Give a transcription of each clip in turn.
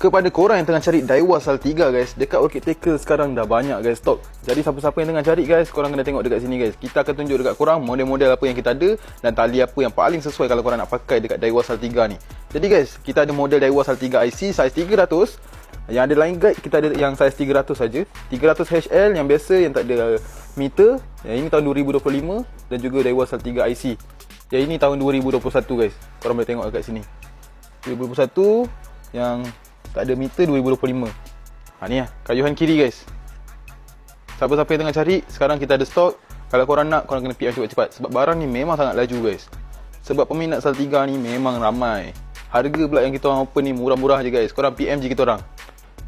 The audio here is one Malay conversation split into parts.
Kepada korang yang tengah cari Daiwa Saltiga guys Dekat Orchid Tackle sekarang dah banyak guys stok. Jadi siapa-siapa yang tengah cari guys Korang kena tengok dekat sini guys. Kita akan tunjuk dekat korang Model-model apa yang kita ada Dan tali apa yang paling sesuai Kalau korang nak pakai dekat Daiwa Saltiga ni. Jadi guys Kita ada model Daiwa Saltiga IC Size 300 Yang ada line guide Kita ada yang size 300 saja. 300 HL yang biasa Yang tak ada meter. Yang ini tahun 2025 Dan juga Daiwa Saltiga IC Yang ini tahun 2021 guys. Korang boleh tengok dekat sini. 2021 Yang tak ada meter 2025 ha, Ni lah. Kayuhan kiri guys. Siapa-siapa yang tengah cari Sekarang kita ada stok. Kalau korang nak Korang kena PM cepat-cepat Sebab barang ni memang sangat laju guys. Sebab peminat Saltiga ni memang ramai. Harga pula yang kita orang open ni Murah-murah je guys. Korang PM je kita orang.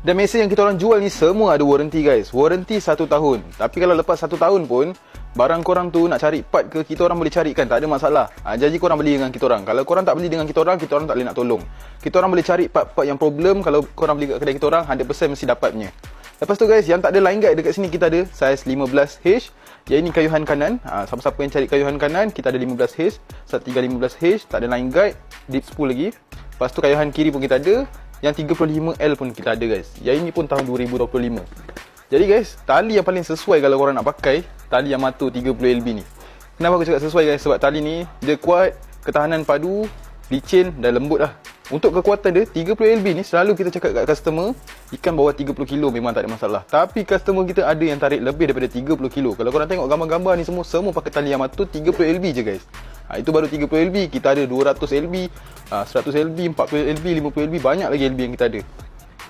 Dan mesin yang kita orang jual ni semua ada warranty guys. Warranty satu tahun. Tapi kalau lepas satu tahun pun, barang korang tu nak cari part ke, kita orang boleh carikan. Tak ada masalah. Ha, janji korang beli dengan kita orang. Kalau korang tak beli dengan kita orang, kita orang tak boleh nak tolong. Kita orang boleh cari part-part yang problem. Kalau korang beli kat kedai kita orang, 100% mesti dapatnya. Lepas tu guys, yang tak ada line guide dekat sini kita ada size 15H. Yang ini kayuhan kanan. Ha, siapa-siapa yang cari kayuhan kanan, kita ada 15H. Sat 315H, tak ada line guide. Deep spool lagi. Lepas tu kayuhan kiri pun kita ada. Yang 35L pun kita ada guys. Yang ini pun tahun 2025. Jadi guys, tali yang paling sesuai kalau korang nak pakai, tali Yamato 30LB ni. Kenapa aku cakap sesuai guys? Sebab tali ni dia kuat, ketahanan padu, licin dan lembut lah. Untuk kekuatan dia, 30LB ni selalu kita cakap kat customer, ikan bawah 30 kilo memang tak ada masalah. Tapi customer kita ada yang tarik lebih daripada 30 kilo. Kalau korang tengok gambar-gambar ni semua, semua pakai tali Yamato 30LB je guys. Ha, itu baru 30 LB, kita ada 200 LB, ha, 100 LB, 40 LB, 50 LB, banyak lagi LB yang kita ada.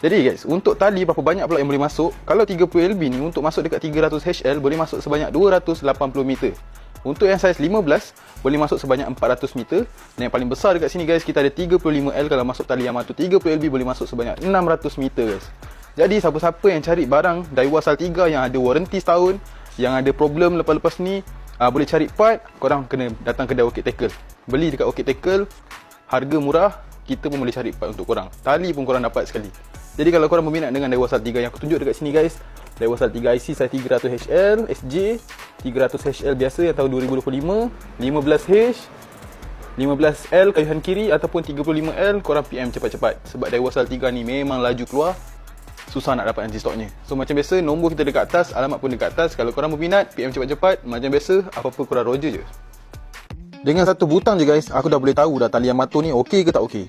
Jadi guys, untuk tali berapa banyak pula yang boleh masuk? Kalau 30 LB ni untuk masuk dekat 300 HL boleh masuk sebanyak 280 meter. Untuk yang saiz 15 boleh masuk sebanyak 400 meter dan yang paling besar dekat sini guys kita ada 35L kalau masuk tali Yamato 30 LB boleh masuk sebanyak 600 meter guys. Jadi siapa-siapa yang cari barang Daiwa Saltiga yang ada warranty setahun, yang ada problem lepas-lepas ni uh, boleh cari part korang kena datang kedai Orchid Tackle beli dekat Orchid Tackle harga murah kita pun boleh cari part untuk korang tali pun korang dapat sekali jadi kalau korang berminat dengan Daiwa Sal 3 yang aku tunjuk dekat sini guys Daiwa Sal 3 IC size 300HL SJ 300HL biasa yang tahun 2025 15H 15L kayuhan kiri ataupun 35L korang PM cepat-cepat sebab Daiwa Sal 3 ni memang laju keluar susah nak dapat anti stoknya. So macam biasa nombor kita dekat atas, alamat pun dekat atas. Kalau korang berminat, PM cepat-cepat. Macam biasa, apa-apa korang roger je. Dengan satu butang je guys, aku dah boleh tahu dah tali Yamato ni okey ke tak okey.